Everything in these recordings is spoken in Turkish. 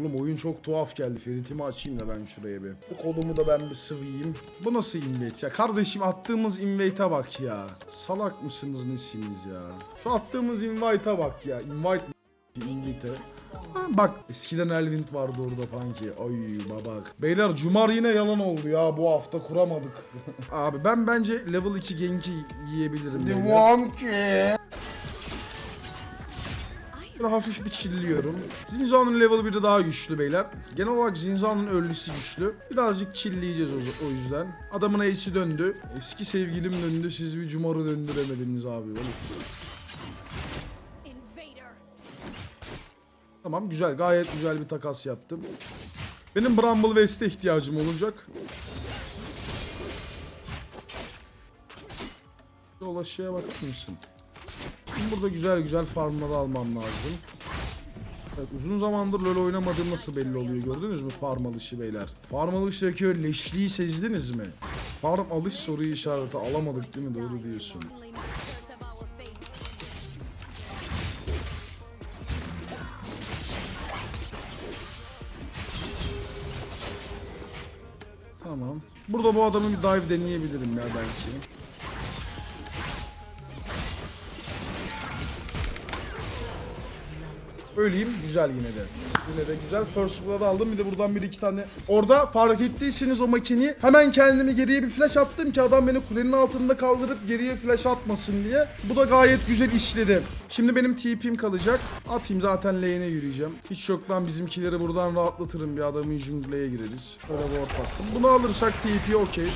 Oğlum oyun çok tuhaf geldi. Ferit'imi açayım da ben şuraya bir. Bu kolumu da ben bir sıvayayım. Bu nasıl invite ya? Kardeşim attığımız invite'a bak ya. Salak mısınız nesiniz ya? Şu attığımız invite'a bak ya. Invite İngiltere. Ha, bak eskiden Elvind vardı orada kanki. Ay babak. Beyler Cumar yine yalan oldu ya bu hafta kuramadık. Abi ben bence level 2 genki yiyebilirim. Devam ki. Böyle hafif bir chilliyorum. Zinza'nın level 1'i daha güçlü beyler. Genel olarak Zinza'nın ölüsü güçlü. Birazcık chilleyeceğiz o, o yüzden. Adamın ace'i döndü. Eski sevgilim döndü. Siz bir Cumar'ı döndüremediniz abi. Tamam güzel. Gayet güzel bir takas yaptım. Benim Bramble West'e ihtiyacım olacak. Dolaşıya bakar mısın? Burada güzel güzel farmları almam lazım. Evet, uzun zamandır LoL oynamadığım nasıl belli oluyor gördünüz mü farm alışı beyler? Farm alıştaki leşliği sezdiniz mi? Farm alış soru işareti alamadık değil mi? Doğru diyorsun. Tamam. Burada bu adamı bir dive deneyebilirim ya belki. Öleyim güzel yine de. Yine de güzel. First blood aldım. Bir de buradan bir iki tane. Orada fark ettiyseniz o makineyi hemen kendimi geriye bir flash attım ki adam beni kulenin altında kaldırıp geriye flash atmasın diye. Bu da gayet güzel işledi. Şimdi benim TP'm kalacak. Atayım zaten lane'e yürüyeceğim. Hiç yoktan bizimkileri buradan rahatlatırım. Bir adamın jungleye gireriz. Böyle ward attım. Bunu alırsak TP okey.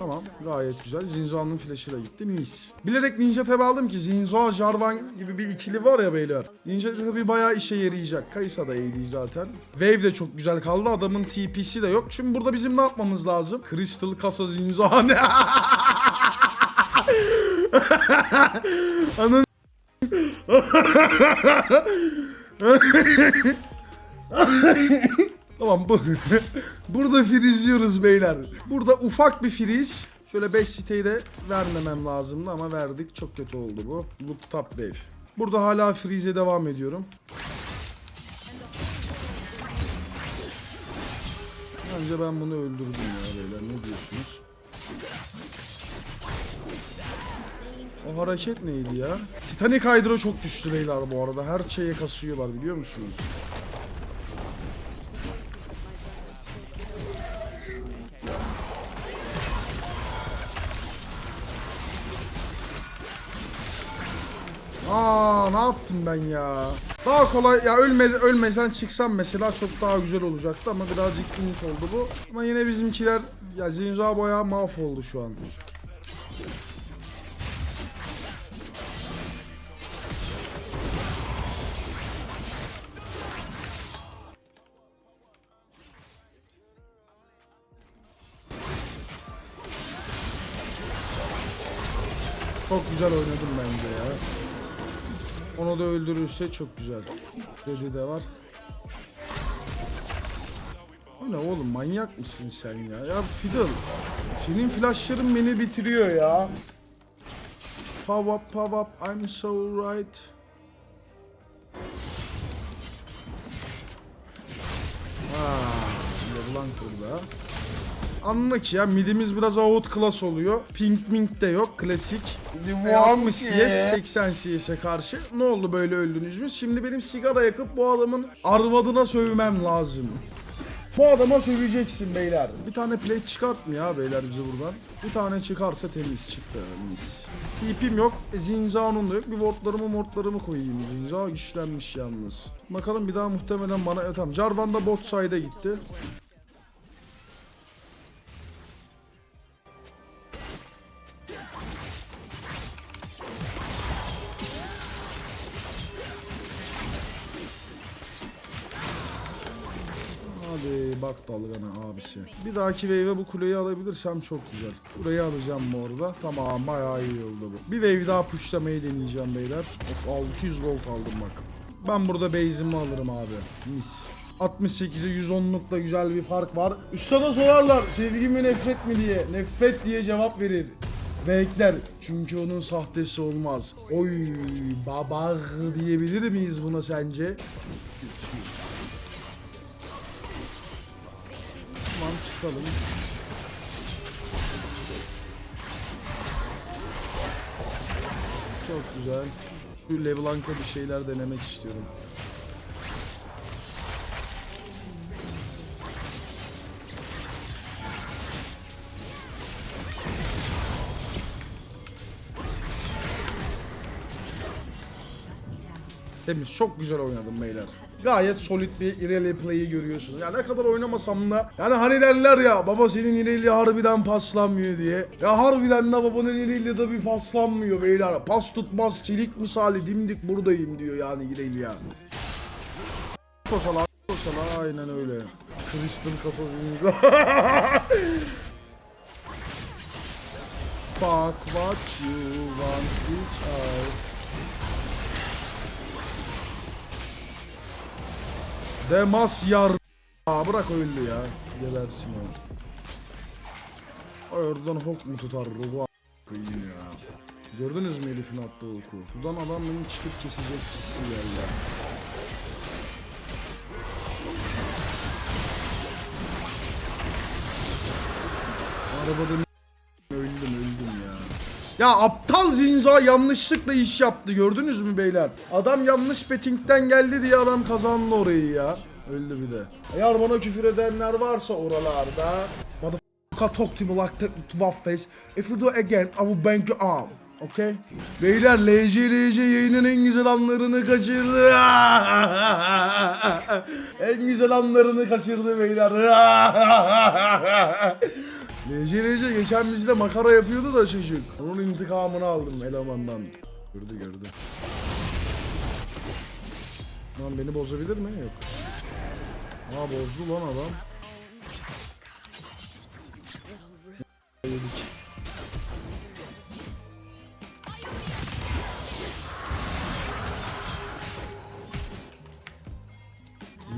Tamam gayet güzel. Zinzo'nun flash'ı da gitti. Mis. Bilerek Ninja Tab aldım ki Zinzo, Jarvan gibi bir ikili var ya beyler. Ninja tabi bayağı işe yarayacak. Kaysa da iyiydi zaten. Wave de çok güzel kaldı. Adamın TP'si de yok. Şimdi burada bizim ne yapmamız lazım? Crystal Kasa Zinzo. Anın Tamam bu. Burada frizliyoruz beyler. Burada ufak bir friz. Şöyle 5 siteyi de vermemem lazımdı ama verdik. Çok kötü oldu bu. Look top wave. Burada hala freeze devam ediyorum. Bence ben bunu öldürdüm ya beyler. Ne diyorsunuz? O hareket neydi ya? Titanic Hydra çok düştü beyler bu arada. Her şeye kasıyorlar biliyor musunuz? Aa ne yaptım ben ya? Daha kolay ya ölme, ölmesen çıksam mesela çok daha güzel olacaktı ama birazcık int oldu bu. Ama yine bizimkiler ya Zinza bayağı mahvoldu şu an. Çok güzel oynadım bence ya. Onu da öldürürse çok güzel. Dedi de var. O ne oğlum manyak mısın sen ya? Ya Fiddle. Senin flashların beni bitiriyor ya. Pow up pow up I'm so right. Aa, Leblanc burada. Anlık ya midimiz biraz out class oluyor. Pink mink de yok klasik. Devam 60 ki. CS 80 CS'e karşı. Ne oldu böyle öldünüz mü? Şimdi benim sigara yakıp bu adamın arvadına sövmem lazım. Bu adama söveceksin beyler. Bir tane plate çıkartmıyor ya beyler bize buradan. Bir tane çıkarsa temiz çıktı. Mis. TP'm yok. E, Zinza'nın da yok. Bir wardlarımı mortlarımı koyayım. Zinza güçlenmiş yalnız. Bakalım bir daha muhtemelen bana... E, tamam Jarvan da bot side'a gitti. Bak dalgana abisi. Bir dahaki wave'e bu kuleyi alabilirsem çok güzel. Burayı alacağım arada. Tamam bayağı iyi oldu bu. Bir wave daha pushlamayı deneyeceğim beyler. Of 600 gold aldım bak. Ben burada base'imi alırım abi. Mis. 68'e 110'luk da güzel bir fark var. Üstada sorarlar sevgi mi nefret mi diye. Nefret diye cevap verir. Ve. Çünkü onun sahtesi olmaz. Oy baba diyebilir miyiz buna sence? Tamam çıkalım. Çok güzel. Şu Leblanc'a bir şeyler denemek istiyorum. Temiz. Çok güzel oynadım beyler. Gayet solid bir Irelia play'i görüyorsunuz. Ya ne kadar oynamasam da yani hani derler ya baba senin Irelia harbiden paslanmıyor diye. Ya harbiden de babanın Irelia'da bir paslanmıyor beyler. Pas tutmaz çelik misali dimdik buradayım diyor yani Irelia. Kosala kosala aynen öyle. Crystal kasası Fuck what you want bitch. Demas yar... Aa, bırak öldü ya. Gebersin o. Ay oradan hok mu tutar bu a- koyayım ya. Gördünüz mü Elif'in attığı oku? Buradan adam beni çıkıp kesecek hissi geldi. Arabada Ya aptal Zinza yanlışlıkla iş yaptı gördünüz mü beyler? Adam yanlış bettingten geldi diye adam kazandı orayı ya. Öldü bir de. Eğer bana küfür edenler varsa oralarda Motherfucker talk to me like that face. If you do again I will bang your arm. Okay? Beyler LJ LJ yayının en güzel anlarını kaçırdı. en güzel anlarını kaçırdı beyler. LJ LJ geçen bizde makara yapıyordu da çocuk. Onun intikamını aldım elemandan. Gördü gördü. Lan beni bozabilir mi? Yok. Aa bozdu lan adam. Yedik.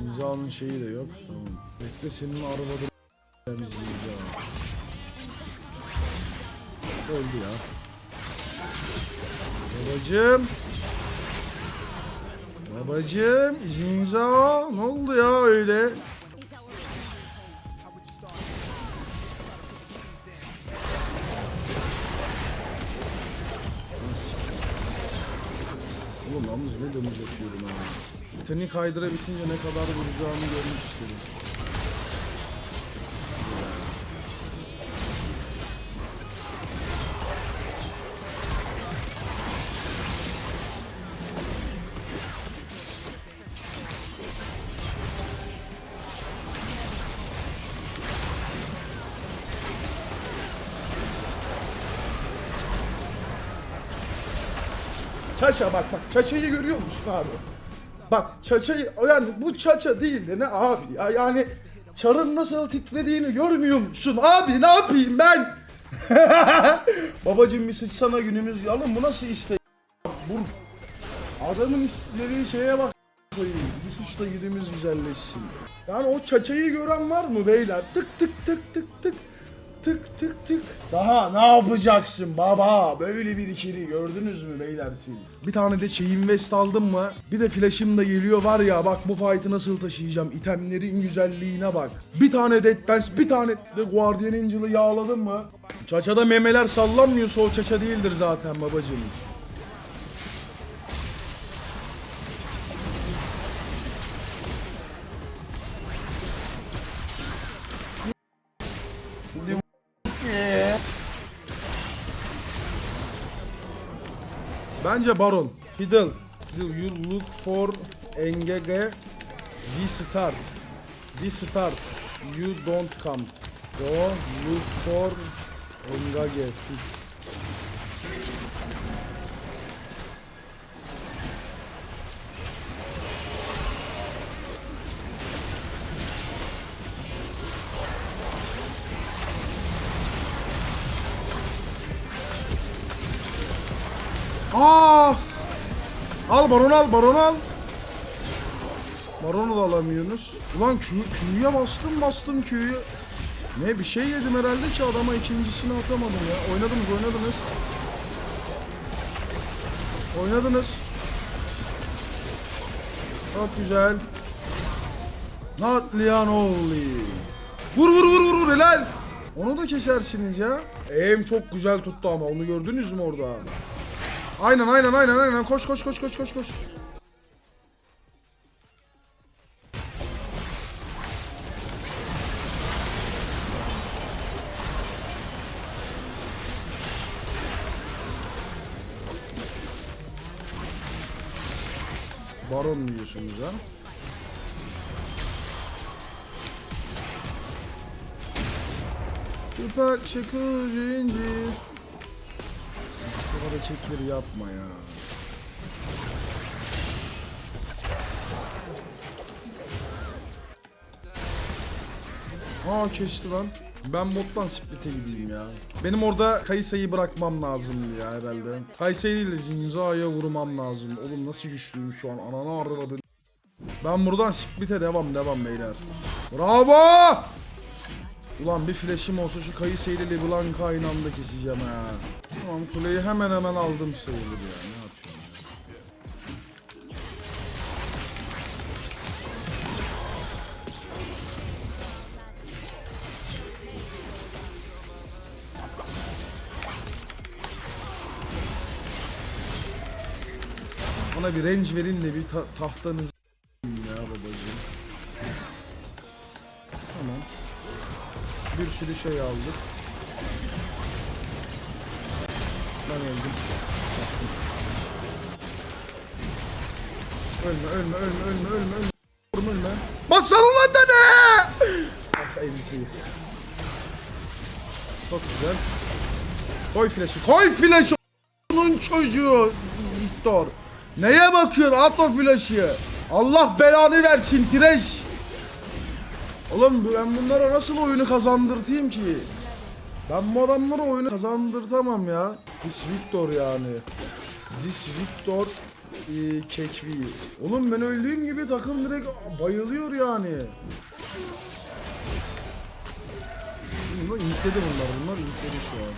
İmzanın şeyi de yok. Tamam. Bekle senin arabada temiz imza. Öldü ya. Babacım. Babacım. Zinza. Ne oldu ya öyle? Oğlum yalnız ne dönüş yapıyorum ha. Seni kaydıra bitince ne kadar vuracağımı görmek istedim. Çaça bak bak çaçayı görüyor musun abi? Bak çaçayı yani bu çaça değil de ne abi ya yani çarın nasıl titrediğini görmüyor musun abi ne yapayım ben? Babacım bir sıçsana günümüz alın bu nasıl işte bu adamın istediği şeye bak koyayım. Bir sıçta günümüz güzelleşsin. Yani o çaçayı gören var mı beyler? Tık tık tık tık tık tık tık tık. Daha ne yapacaksın baba? Böyle bir ikili gördünüz mü beyler siz? Bir tane de chain vest aldım mı? Bir de flash'ım da geliyor var ya bak bu fight'ı nasıl taşıyacağım? İtemlerin güzelliğine bak. Bir tane Dead Dance, bir tane de Guardian Angel'ı yağladım mı? Çaçada memeler sallanmıyorsa o çaça değildir zaten babacığım. Bence Baron. Fiddle. Fiddle you look for Engege. We start. We start. You don't come. Go look for Engage. Fit. Al baron al baron al. Baron'u da alamıyorsunuz. Ulan Q'ya bastım bastım Q'yu. Ne bir şey yedim herhalde ki adama ikincisini atamadım ya. Oynadınız oynadınız. Oynadınız. Çok güzel. Not Lianoli. Vur vur vur vur vur helal. Onu da kesersiniz ya. Eğim çok güzel tuttu ama onu gördünüz mü orada? Aynen aynen aynen aynen koş koş koş koş koş koş. Baron mu yiyorsunuz ha? Süper çıkıcı incir. Bu hareketleri yapma ya. Aa kesti lan. Ben bottan split'e gideyim ya. Benim orada Kaysa'yı bırakmam lazım ya herhalde. Kaysa'yı değil de Zinza'ya vurmam lazım. Oğlum nasıl güçlüyüm şu an. Ananı arvadın. Ben buradan split'e devam devam beyler. Bravo! Ulan bir flash'im olsa şu Kayısı ile LeBlanc aynı keseceğim ha. Tamam kuleyi hemen hemen aldım sayılır ya. Ne yapıyorum? Bana bir range verin de bir ta tahtanızı sürü şey aldık. Ben öldüm. Ölme ölme ölme ölme ölme ölme. Ölme ölme. Basalım lan tane! Ah elbise. Çok güzel. Koy flash'ı. Koy flash'ı. Onun çocuğu. Victor. Neye bakıyorsun? At o flash'ı. Allah belanı versin Tireş. Oğlum ben bunlara nasıl oyunu kazandırtayım ki? Ben bu adamlara oyunu kazandırtamam ya. This Victor yani. This Victor e, Kekvi. Oğlum ben öldüğüm gibi takım direkt bayılıyor yani. Bunlar intledi bunlar. Bunlar intledi şu an.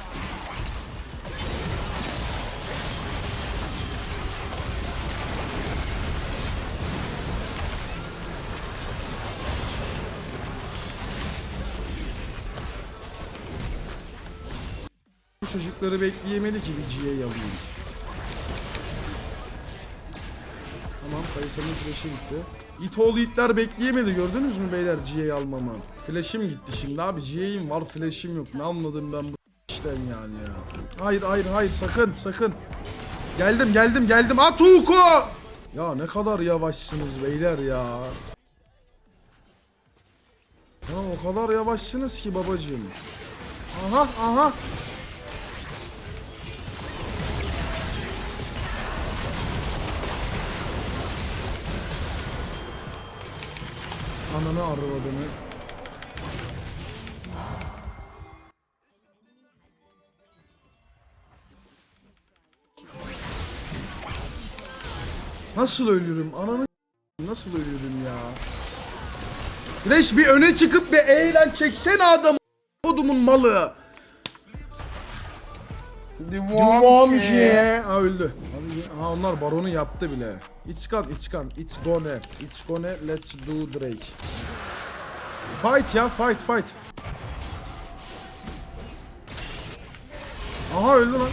Çocukları bekleyemedi ki bir GA alayım. Tamam Kayısa'nın flash'ı gitti. İtoğlu itler bekleyemedi gördünüz mü beyler GA almamı? Flash'im gitti şimdi abi GA'im var flash'im yok ne anladım ben bu işten yani ya. Hayır hayır hayır sakın sakın. Geldim geldim geldim at Uko! Ya ne kadar yavaşsınız beyler ya. Ya o kadar yavaşsınız ki babacığım. Aha aha. Ananı arvadını. Nasıl ölürüm? Ananı nasıl ölürüm ya? Reş bir öne çıkıp bir eğlen çeksene adamı. Kodumun malı. Devam ki. Ha öldü. Ha onlar baronu yaptı bile. It's gone, it's gone, it's gone, it's gone, let's do Drake. Fight ya, fight, fight. Aha öldü lan.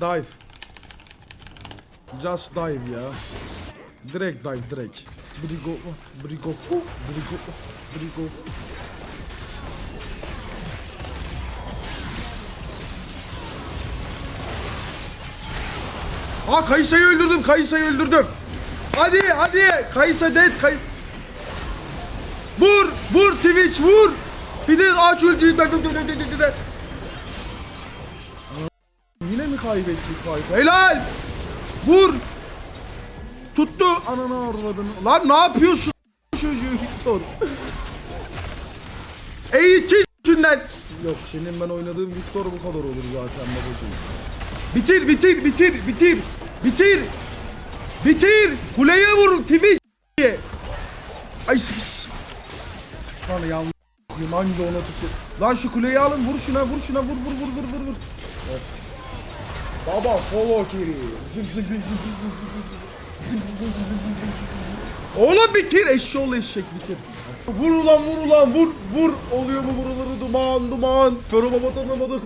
Dive. Just dive ya. Direkt dive, direkt. Brigo, brigo, brigo, brigo. Aa Kayısa'yı öldürdüm. Kayısa'yı öldürdüm. Hadi hadi. Kayısa dead. Kay vur. Vur Twitch vur. Bir de aç ultiyi. Yine mi kaybettik Kayısa? Helal. Vur. Tuttu. Ananı avradını. Lan ne yapıyorsun? Çocuğu Victor. Eğitiz üstünden. Yok senin ben oynadığım Victor bu kadar olur zaten babacığım. Bitir bitir bitir bitir. Bitir. Bitir. Kuleye vur. Twitch. Ay sus. Lan yanlış. Hangi ona tuttu. Lan şu kuleyi alın vur şuna vur şuna vur vur vur vur vur vur. Of. Baba solo kiri. Oğlum bitir eşşoğlu eşek bitir. Vur ulan vur ulan vur vur. Oluyor mu buraları duman duman. Karo baba tanımadı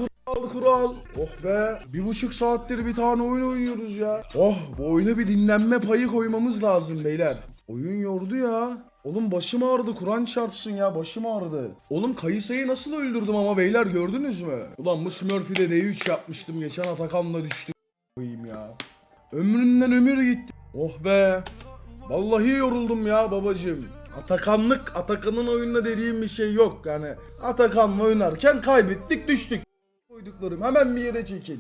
kural. Oh be. Bir buçuk saattir bir tane oyun oynuyoruz ya. Oh bu oyuna bir dinlenme payı koymamız lazım beyler. Oyun yordu ya. Oğlum başım ağrıdı Kur'an çarpsın ya başım ağrıdı. Oğlum Kayısa'yı nasıl öldürdüm ama beyler gördünüz mü? Ulan bu Smurfy'de D3 yapmıştım geçen Atakan'la düştü koyayım ya. Ömrümden ömür gitti. Oh be. Vallahi yoruldum ya babacığım. Atakanlık, Atakan'ın oyununa dediğim bir şey yok yani. Atakan'la oynarken kaybettik düştük. Koyduklarım hemen bir yere çekil.